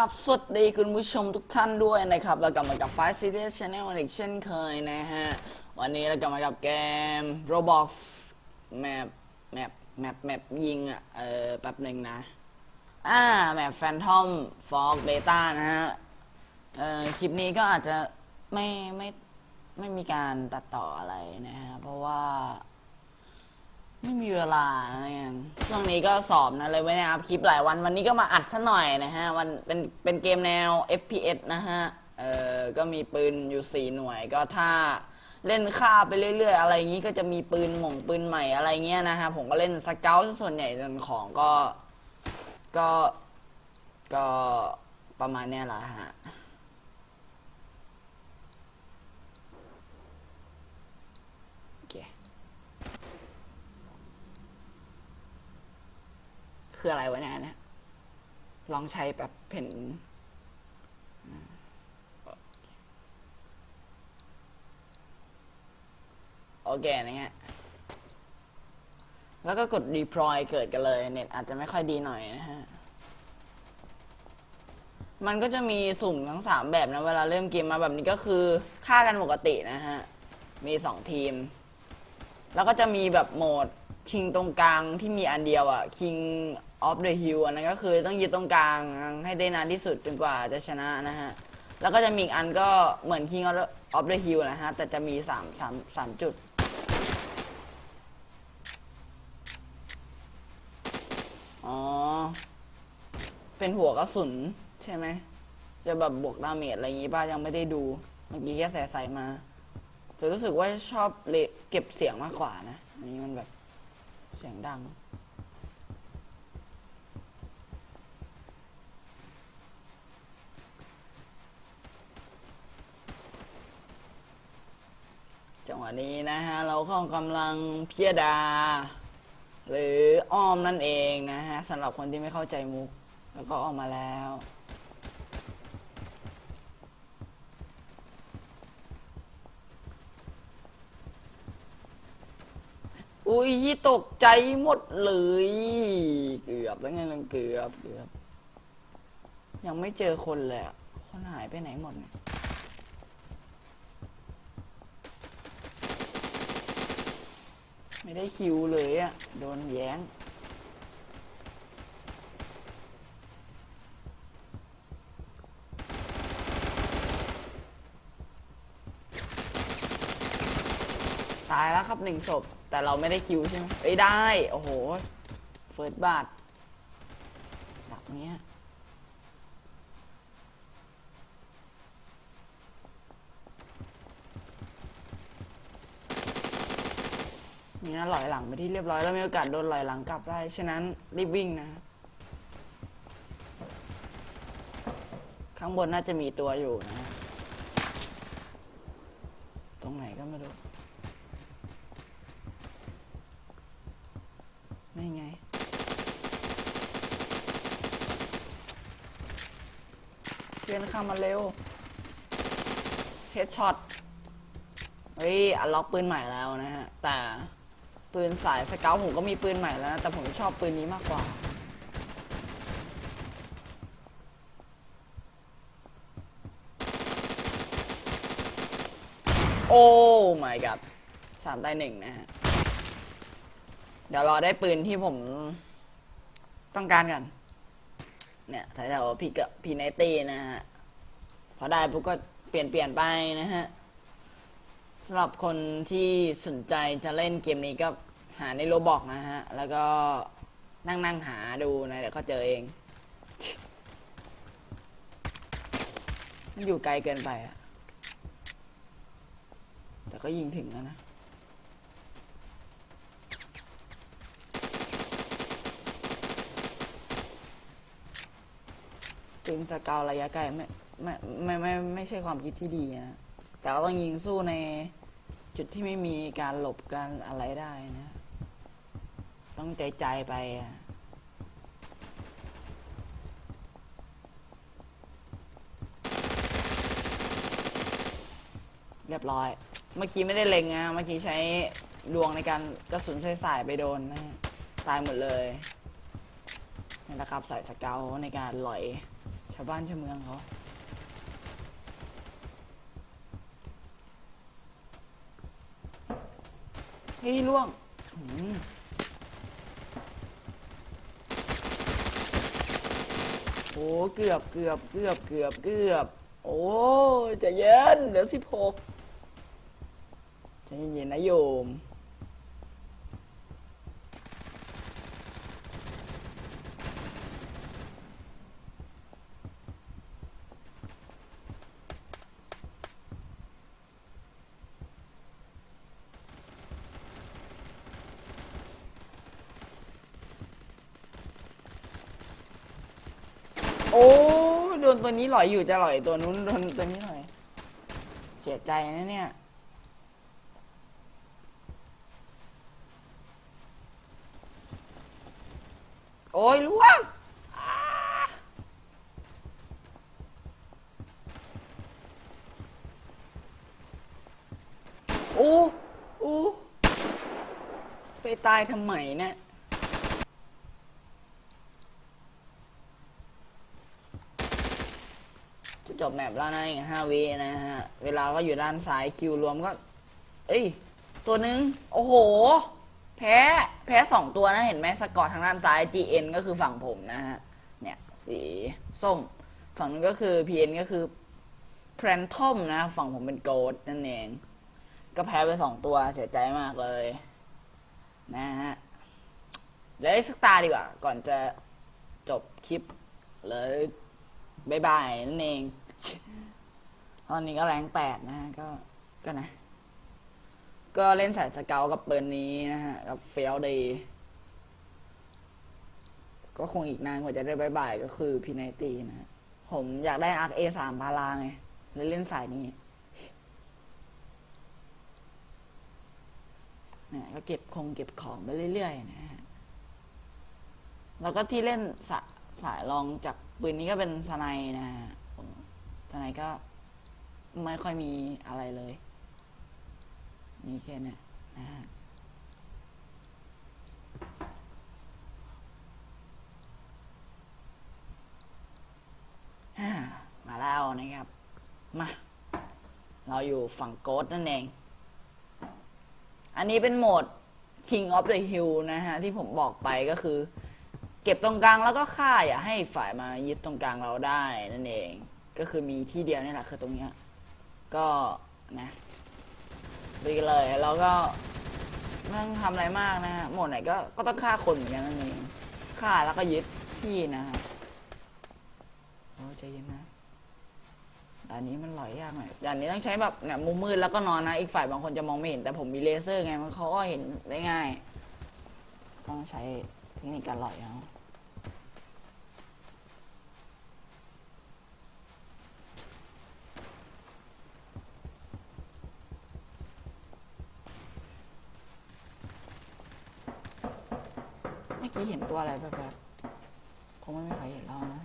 ราบสวัสดีคุณผู้ชมทุกท่านด้วยนะครับ เรากลับมากับ Five Series Channel อีกเช่นเคยนะฮะ วันนี้เรากลับมากับเกม Roblox แมปแมปแมปแมปยิงอะ เออแป๊บหนึ่งนะ อ่าแมป Phantom Fog Beta นะฮะ เออคลิปนี้ก็อาจจะไม่ไม่ไม่มีการตัดต่ออะไรนะฮะ เพราะว่า ไม่มีเวลาอะไรเงี้ยช่วงนี้ก็สอบนะเลยไม่ได้อัพคลิปหลายวัน วันนี้ก็มาอัดซะหน่อยนะฮะ วันเป็นเป็นเกมแนว FPS นะฮะ เออก็มีปืนอยู่ 4 หน่วย ก็ถ้าเล่นฆ่าไปเรื่อย ๆ อะไรอย่างนี้ก็จะมีปืนหม่งปืนใหม่อะไรเงี้ยนะฮะ ผมก็เล่นสเกลส่วนใหญ่จนของก็ ก็ ก็ประมาณเนี้ยแหละฮะ โอเค คืออะไรวะเนี่ยเนี่ยลองใช้แบบเพ่นโอเคนะฮะแล้วก็กด deploy เกิดกันเลย เน็ตอาจจะไม่ค่อยดีหน่อยนะฮะ มันก็จะมีสุ่มทั้งสามแบบนะ เวลาเริ่มเกมมาแบบนี้ก็คือฆ่ากันปกตินะฮะ มีสองทีม แล้วก็จะมีแบบโหมดชิงตรงกลางที่มีอันเดียวอะ King of the Hill อันนั้นก็คือต้องยึดตรงกลางให้ได้นานที่สุดจนกว่าจะชนะนะฮะ แล้วก็จะมีอีกอันก็เหมือน King of the- of the Hill นะฮะ แต่จะมีสามสามสามจุด อ๋อ เป็นหัวกระสุนใช่ไหม จะแบบบวกดาเมจอะไรอย่างงี้ป่ะยังไม่ได้ดู เมื่อกี้แค่ใส่ใส่มา แต่รู้สึกว่าชอบเเก็บเสียงมากกว่านะ อันนี้มันแบบเสียงดัง วะนี้นะฮะเราก็กำลังพิยดา หรืออ้อมนั่นเองนะฮะสำหรับคนที่ไม่เข้าใจมุก แล้วก็ออกมาแล้ว อุ้ยตกใจหมดเลย เกือบแล้วไงลังเกือบเกือบ ยังไม่เจอคนเลยอะคนหายไปไหนหมดเนี่ย ไม่ได้คิวเลยอะโดนแย้ง ตายแล้วครับหนึ่งศพ แต่เราไม่ได้คิวใช่ไหมเอ้ยได้ โอ้โห เฟิร์สบาทดับเนี้ย นี่นะลอยหลังไปที่เรียบร้อยแล้วมีโอกาสโดนลอยหลังกลับได้ ฉะนั้นรีบวิ่งนะ ข้างบนน่าจะมีตัวอยู่นะ ตรงไหนก็ไม่รู้นี่ไงเพื่อนข้ามาเร็วเฮดช็อตเฮ้ยอันล็อกปืนใหม่แล้วนะฮะ แต่ ปืนสายสเกลผมก็มีปืนใหม่แล้วนะแต่ผมชอบปืนนี้มากกว่า โอ้ my god สามได้หนึ่งนะฮะ เดี๋ยวรอได้ปืนที่ผมต้องการกัน เนี่ยแถวๆพีกพีไนตี้นะฮะ พอได้ปุ๊บก็เปลี่ยนเปลี่ยนไปนะฮะำหรับคนที่สนใจจะเล่นเกมนี้ก็หาในโลบอกนะฮะ แล้วก็นั่งนั่งหาดูนะ เดี๋ยวก็เจอเองมันอยู่ไกลเกินไปอะแต่ก็ยิงถึงแล้วนะปืนสเกลระยะไกลไม่ไม่ไม่ไม่ไม่ไม่ใช่ความคิดที่ดีนะแต่ก็ต้องยิงสู้ใน จุดที่ไม่มีการหลบการอะไรได้นะ ต้องใจใจไปอะเรียบร้อย เมื่อกี้ไม่ได้เล็งนะ เมื่อกี้ใช้ดวงในการกระสุนใส่สายไปโดนนะฮะตายหมดเลยนะครับใส่สเกลในการหลอยฉาวบ้านชาวเมืองเขา เฮ้ยล่วงหืมโอ้เกือบเกือบเกือบเกือบเกือบ โอ้ใจะเย็น เดี๋ยวสิบหกใจเย็นๆนะโยม โอ้โด นตัวนี้หลอยอยู่จะหลอยตัวนู้นโดนตัวนี้หน่อย เสียใจนะเนี่ย โอ้ยล่วงอ้าโอ้โอ้ไปตายทำไมเนี่ย จบแมปแล้วนะอีกห้าวินะฮะ เวลาก็อยู่ด้านซ้ายคิวรวมก็ เอ้ย ตัวหนึ่งโอ้โห แพ้ แพ้สองตัวนะ เห็นไหมสกอร์ทางด้านซ้าย GN ก็คือฝั่งผมนะฮะ เนี่ย สีส้ม ฝั่งนู้นก็คือ PN ก็คือแพรนทอมนะ ฝั่งผมเป็นโกดนั่นเอง ก็แพ้ไปสองตัวเสียใจมากเลย นะฮะเดี๋ยวได้สักตาดีกว่า ก่อนจะจบคลิปเลยบายบายนั่นเอง ตอนนี้ก็แรงแปดนะฮะก็ก็นะ ก็เล่นสายสเกลกับปืนนี้นะฮะ กับเฟียลดี ก็คงอีกนานกว่าจะได้บายบายก็คือพีไนตีนะฮะผมอยากได้อาร์เอสามพาราไงเลยเล่นสายนี้นี่ยก็เก็บคงเก็บของไปเรื่อยๆนะฮะ แล้วก็ที่เล่นสะสายรองจากปืนนี้ก็เป็นสไนนะฮะ ผมสไนก็ไม่ค่อยมีอะไรเลย มีแค่เนี้ยนะฮะมาแล้วนะครับ มา เราอยู่ฝั่งโกดนั่นเอง อันนี้เป็นโหมด King of the Hill นะฮะ ที่ผมบอกไปก็คือ เก็บตรงกลางแล้วก็ฆ่าอย่าให้ฝ่ายมายึดตรงกลางเราได้นั่นเอง ก็คือมีที่เดียวนี่แหละคือตรงเนี้ยก็นะดีเลยแล้วก็ไม่ต้องทำอะไรมากนะฮะหมดไหนก็ก็ต้องฆ่าคนเหมือนกันนั่นเองฆ่าแล้วก็ยึดที่นะฮะโอ้ใจเย็นนะด่านนี้มันหลอยยากหน่อยด่านนี้ต้องใช้แบบเนี่ยมุมมืดแล้วก็นอนนะ อีกฝ่ายบางคนจะมองไม่เห็นแต่ผมมีเลเซอร์ไงมันเขาก็เห็นได้ง่าย ต้องใช้เทคนิคการหลอยเอาเมื่อกี้เห็ นตัวอะไรแบบๆคงไม่มีใครเห็นเรานะ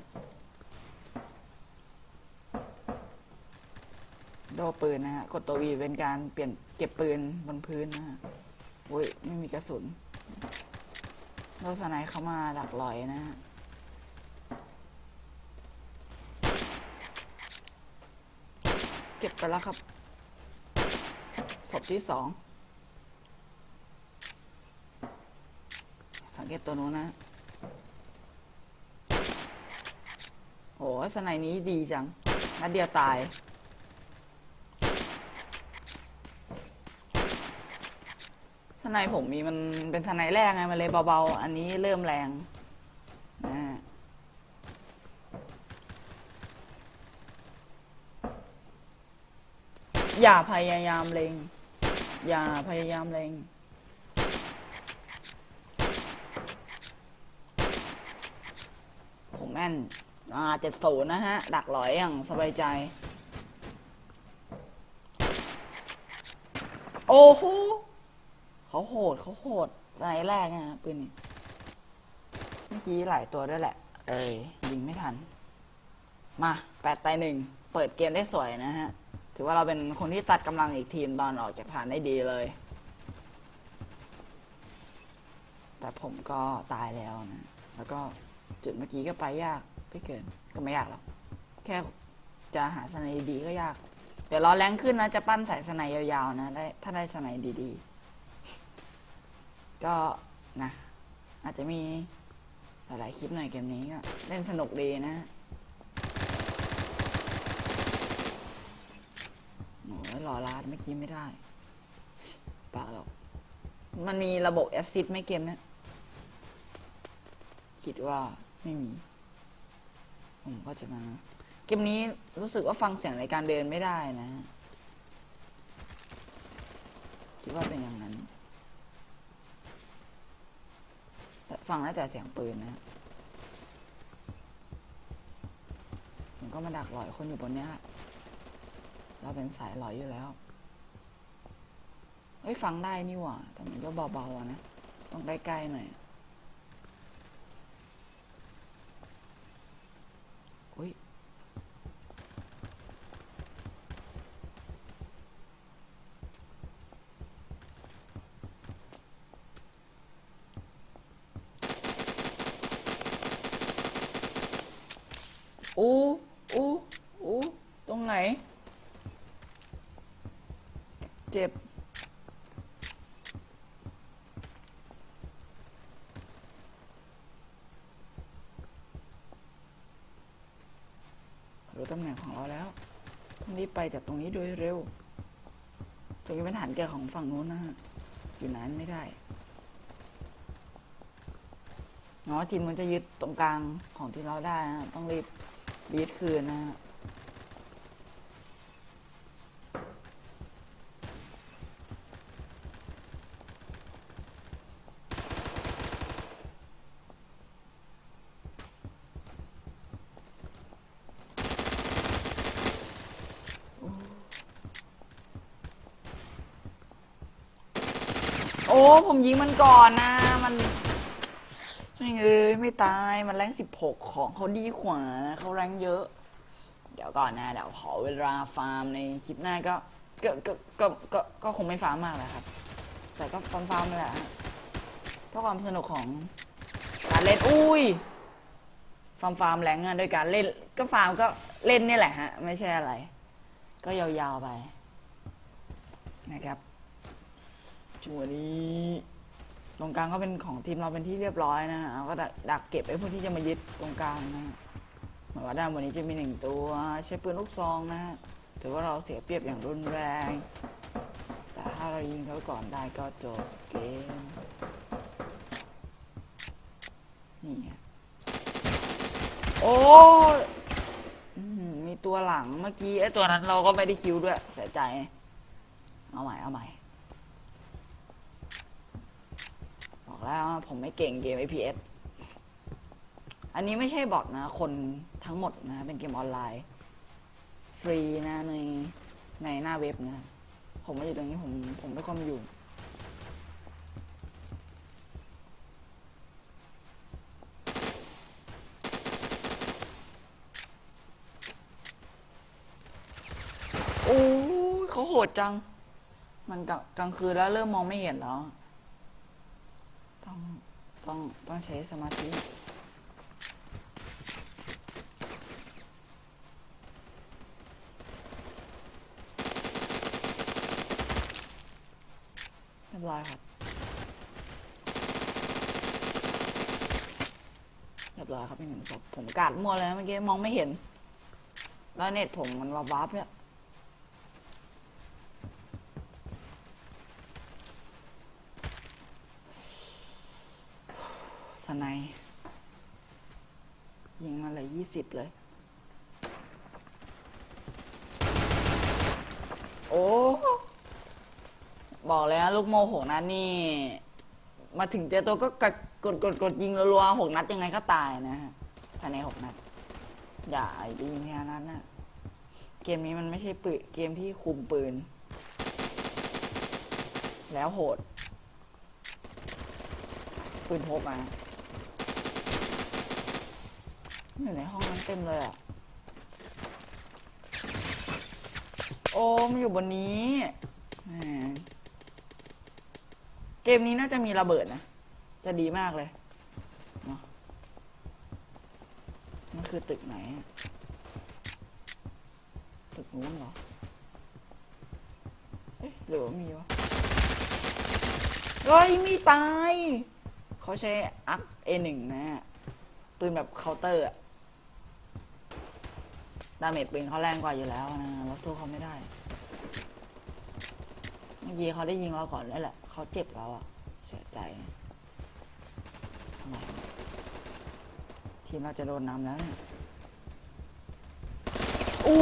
โดปืนนะฮะ กดตัววีเป็นการเปลี่ยนเก็บปืนบนพื้นนะฮะโอ้ยไม่มีกระสุนโดสไนเข้ามาดักลอยนะฮะเก็บไปแล้วครับศพที่สอง สัง เกตตัวนู้นนะโอ้สไนนี้ดีจัง นัดเดียวตาย สไนผมมีมันเป็นสไนแรกไง มันเลยเบาๆ อันนี้เริ่มแรงนะอย่าพยายามเล็ง อย่าพยายามเล็ง ผม แม่น อ่าเจ็ดศูนย์นะฮะ ดักหลอยอย่างสบายใจ โอ้โหเขาโหดเขาโหดสไนแรกนะปืนนี้เมื่อกี้หลายตัวด้วยแหละ เอ้ยยิงไม่ทัน มาแปดตายหนึ่ง เปิดเกมได้สวยนะฮะ ถือว่าเราเป็นคนที่ตัดกำลังอีกทีมตอนออกจากฐานได้ดีเลย แต่ผมก็ตายแล้วนะ แล้วก็ จุดเมื่อกี้ก็ไปยากไม่เกินก็ไม่ยากหรอกแค่จะหาสไนด์ดีก็ยาก เดี๋ยวรอแรงขึ้นนะ จะปั้นสายสไนด์ยาวๆนะได้ถ้าได้สไนด์ดีๆ ก็นะ อาจจะมีหลายๆคลิปหน่อยเกมนี้ก็เล่นสนุกดีนะโอ้ยรอลาดเมื่อกี้ไม่ได้ปล่าหรอกมันมีระบบแอสซิดไหม่เกมเนะคิดว่า ไม่มี ผมก็จะมาเกมนี้รู้สึกว่าฟังเสียงในการเดินไม่ได้นะ คิดว่าเป็นอย่างนั้นแต่ฟังได้แต่เสียงปืนนะผมก็มาดักหลอยคนอยู่บนเนี้ยเราเป็นสายหลอยอยู่แล้วเฮ้ยฟังได้นี่หว่าแต่มันก็เบาๆนะ ต้องใกล้ๆหน่อย อู้อู้อู้ตรงไหน เจ็บ รู้ตำแหน่งของเราแล้วต้องรีบไปจากตรงนี้โดยเร็วถึงจะเป็นฐานแก่ของฝั่งนู้นนะฮะอยู่นั้นไม่ได้เนาะทีมมันจะยึดตรงกลางของที่เราได้นะต้องรีบบีดคืนนะฮะ โอ้ ผมยิงมันก่อนนะมันไม่เอ้ยไม่ตายมันแรงสิบหกของเขาดีกว่านะเขาแรงเยอะ เดี๋ยวก่อนนะเดี๋ยวขอเวลาฟาร์มในคลิปหน้าก็ก็ก็ก็ก็คงไม่ฟาร์มมากแหละครับ แต่ก็ฟาร์มฟาร์มแหละเพื่อความสนุกของการเล่นอุ้ยฟาร์มฟาร์มแรงอะโดยการเล่นก็ฟาร์มก็เล่นนี่แหละฮะ ไม่ใช่อะไร ก็ยาวๆไปนะครับ จังหวนี้ตรงกลางก็เป็นของทีมเราเป็นที่เรียบร้อยนะฮะก็ดักดักเก็บไอ้พวกที่จะมายึดตรงกลางนะฮะเหมือนว่าด้านบนนี้จะมีหนึ่งตัวใช้ปืนลูกซองนะฮะถือว่าเราเสียเปรียบอย่างรุนแรง แต่ถ้าเรายิงเขาก่อนได้ก็จบเกมนี่ฮะโอ้ยอื้อหือมีตัวหลังเมื่อกี้ไอ้ตัวนั้นเราก็ไม่ได้คิวด้วยเสียใจ เอาใหม่เอาใหม่ บอก แล้วว่าผมไม่เก่งเกม APS อันนี้ไม่ใช่บอทนะ คนทั้งหมดนะ เป็นเกมออนไลน์ ฟรีนะในในหน้าเว็บนะ ผมมาอยู่ตรงนี้ผมผมไม่ค่อยมาอยู่ โอ้เขาโหดจัง มันกลางคืนแล้วเริ่มมองไม่เห็นแล้ว ต้องต้องต้องใช้สมาธิเรียบร้อยครับเรียบร้อยครับอีกหนึ่งศพผมกาดมัวเลยนะเมื่อกี้มองไม่เห็น แล้วเน็ตผมมันวาบวับเนี่ย สไนยยิงมาเลยยี่ สิบเลย โอ้ บอกเลยนะลูกโมหกนัดนี่ มาถึงเจอตัวก็กดกดกดกดยิงรัวๆหกนัดยังไงก็ตายนะฮะภายในหกนัด อย่าไปยิงแค่นั้นนะเกมนี้มันไม่ใช่ปืนเกมที่คุมปืน แล้วโหด ปืนพกมา อยู่ในห้องนั้นเต็มเลยอะ โอ้มันอยู่บนนี้แหมเกมนี้น่าจะมีระเบิดนะ จะดีมากเลยเนาะมันคือตึกไหนอะนู้นเหรอ เอ๊ะหรือว่ามีวะเฮ้ยไม่ตาย เขาใช้อักเอหนึ่งนะฮะปืนแบบเคาน์เตอร์อะ ดาเมจปืนเขาแรงกว่าอยู่แล้วนะเราสู้เขาไม่ได้ เมื่อกี้เขาได้ยิงเราก่อนแล้วแหละ เขาเจ็บแล้วอะเสียใจทำไมทีมเราจะโดนนำแล้วเนี่ยอู้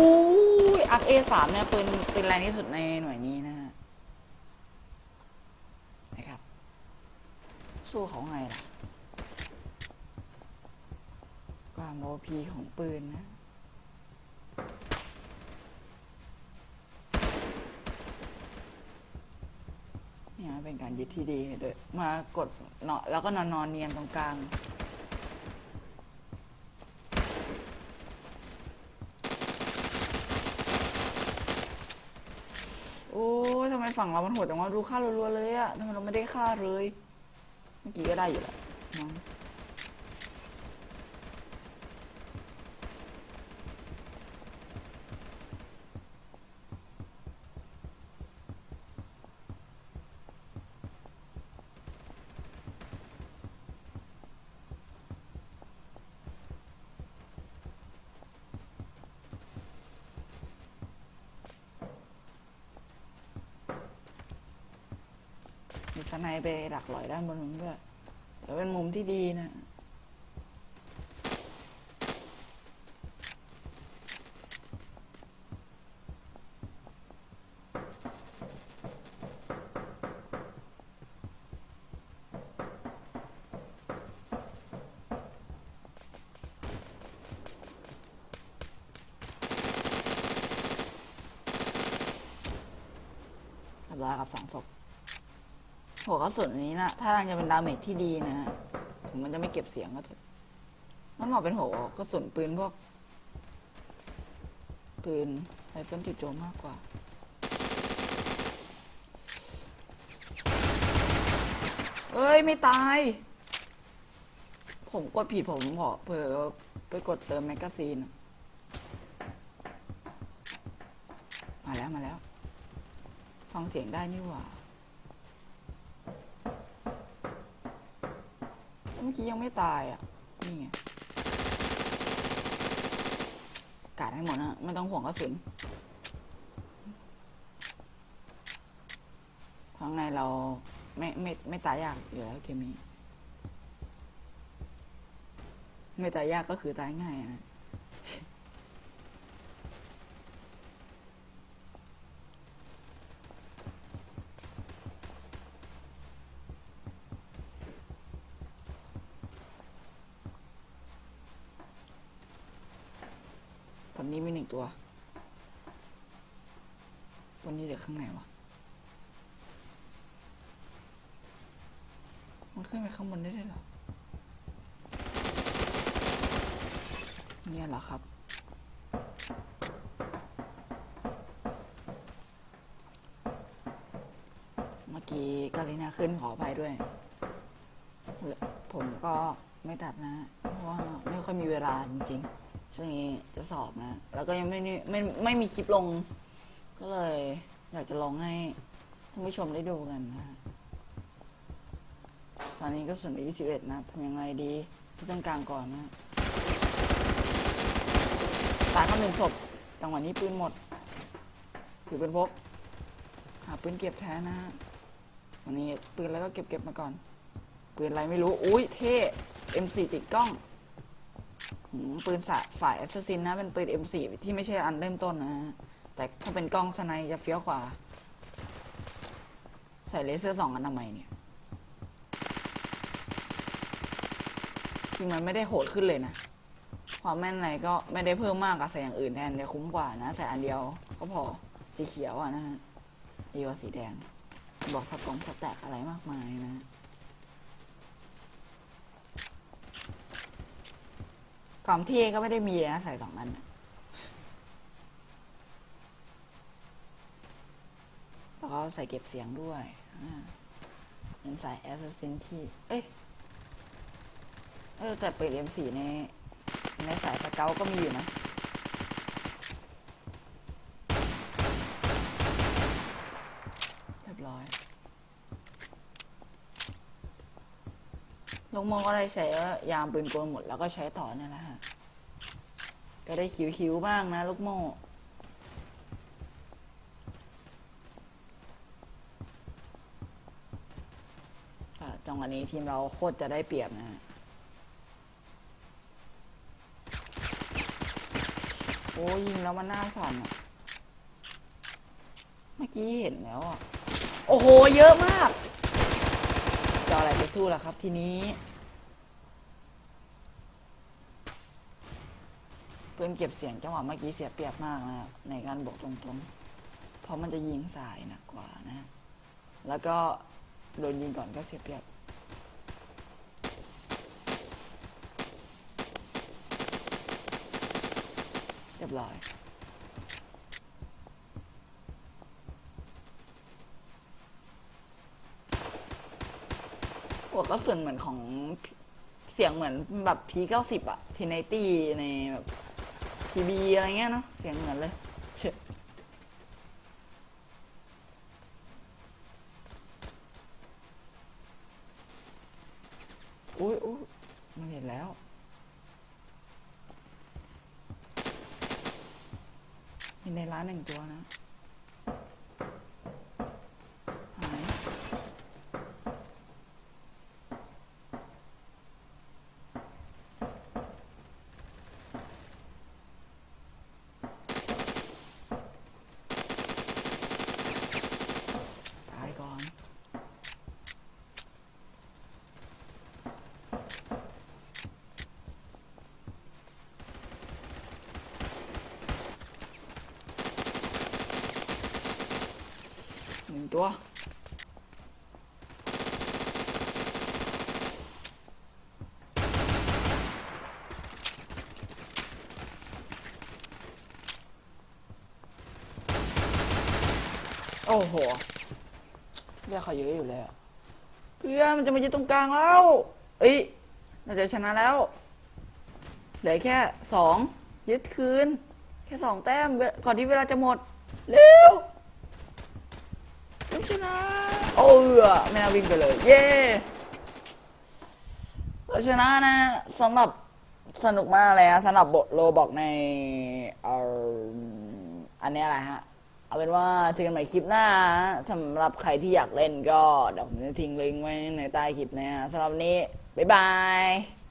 ยอักเอสามเนี่ยปืนปืนแรงที่สุดในหน่วยนี้นะฮะนะครับ สู้เขาไงล่ะความโอพีของปืนนะ เนี่ยเป็นการยึดที่ดีด้วยมากดเนาะแล้วก็นอนนอนเนียนตรงกลางโอ้ยทำไมฝั่งเรามันโหดจังวะดูฆ่ารัวๆเลยอะทำไมเราไม่ได้ฆ่าเลย เมื่อกี้ก็ได้อยู่แหละ มีสไนไปดักหลอยด้านบนนู้นด้วยเดี๋ยวเป็นมุมที่ดีนะ เรียบร้อยครับสองศพ หัวกระสุนนี้นะถ้าทางจะเป็นดาเมจที่ดีนะฮะถึงมันจะไม่เก็บเสียงก็เถอะมันเหมาะเป็นหัวกระสุนปืนพวก ปืนไรเฟิลจุดโจมมากกว่าเอ้ย ไม่ตาย ผมกดผิดผมพอเผลอไปกดเติมแมกกาซีน มาแล้วมาแล้ว ฟังเสียงได้นี่หว่า เมื่อกี้ยังไม่ตายอะ นี่ไงกาดให้หมดนะไม่ต้องห่วงกระสุนข้างในเราไม่ไม่ไม่ตายยากอยู่แล้วเกมนี้ ไม่ตายยากก็คือตายง่ายนะ วันนี้มีหนึ่ง ตัว วันนี้เดี๋ยวข้างในวะ มันขึ้นไปข้างบนได้ด้วยเหรอ เนี่ยเหรอครับ เมื่อกี้กาลินาขึ้นขออภัยด้วยเพื่อผมก็ไม่ตัดนะ เพราะว่าไม่ค่อยมีเวลาจริง ๆ ช่วงนี้จะสอบนะ แล้วก็ยังไม่ได้ไม่ไม่มีคลิปลง ก็เลย อยากจะลองให้ท่านผู้ชมได้ดูกันนะตอนนี้ก็ส่วนไป21นะทำยังไงดีที่ต้องกลางก่อนนะตายเข้าหนึ่งศพจังหวะนี้ปืนหมด ถือเป็นพกหาปืนเก็บแทนนะวันนี้ปืนอะไรก็เก็บเก็บมาก่อน ปืนอะไรไม่รู้ อุ้ยเท่ M4 ติดกล้อง หืมปืนสายฝ่ายแอสซัสซินนะเป็นปืน M4 ที่ไม่ใช่อันเริ่มต้นนะฮะแต่ถ้าเป็นกล้องสไนจะเฟี้ยวกว่า ใส่เลเซอร์สองอันทำไมเนี่ยจริงมันไม่ได้โหดขึ้นเลยนะ ความแม่นอะไรก็ไม่ได้เพิ่มมากกับใส่อย่างอื่นแทนจะคุ้มกว่านะ แต่อันเดียวก็พอสีเขียวอะนะฮะดีกว่าสีแดง บอกสกองสแต็กอะไรมากมายนะ ของที่ก็ไม่ได้มีนะใส่สองอันน่ะแล้วก็ใส่เก็บเสียงด้วยอ่าเป็นสายแอสซัสซินที่ เอ้ย เออแต่เปิด M4 ในในสายสเกลก็มีอยู่นะ ลู กโมก็ได้ใช้ยามปืนกลหมดแล้วก็ใช้ต่อเนี่ยแหละฮะ ก็ได้คิวๆบ้างนะลูกโมจังหวะนี้ทีมเราโคตรจะได้เปรียบนะฮะ โอ้ยิงแล้วมันหน้าสั่นอะเมื่อกี้เห็นแล้วอะ โอ้โห เยอะมาก จะเออะไรไปสู้ล่ะครับทีนี้ปืน เก็บเสียงจังหวะเมื่อกี้เสียเปรียบมากนะครับในการบวกตรงๆ เพราะมันจะยิงสายหนักกว่านะ แล้วก็โดนยิงก่อนก็เสียเปรียบเรียบร้อยหัวก็ส่วนเหมือนของเสียงเหมือนแบบพีเก้าสิบอะทีในตี้ในแบบ ทีบีอะไรเงี้ยเนาะเสียงเหมือนเลยเชอะอุ้ยอุ้ยมันเห็นแล้ว มีในร้านหนึ่งตัวนะหายตายก่อน หนึ่ง ตัว โอ้โหเรียกเขาเยอะอยู่เลยอะเพื่อนมันจะมายืนตรงกลางแล้ว เอ้ยน่าจะชนะแล้ว เหลือแค่สองยึดคืน แค่สองแต้ม ก่อนที่เวลาจะหมด เร็ว ชนะโอ้เออไม่น่าวิ่งไปเลย เย้เราชนะนะสำหรับสนุกมากเลยนะสำหรับบทโลบอกในเอ่ออันเนี้ยแหละฮะ เอาเป็นว่าเจอกันใหม่คลิปหน้าสำหรับใครที่อยากเล่นก็เดี๋ยวผมจะทิ้งลิงก์ไว้ในใต้คลิปนะฮะสำหรับวันนี้ บ๊ายบาย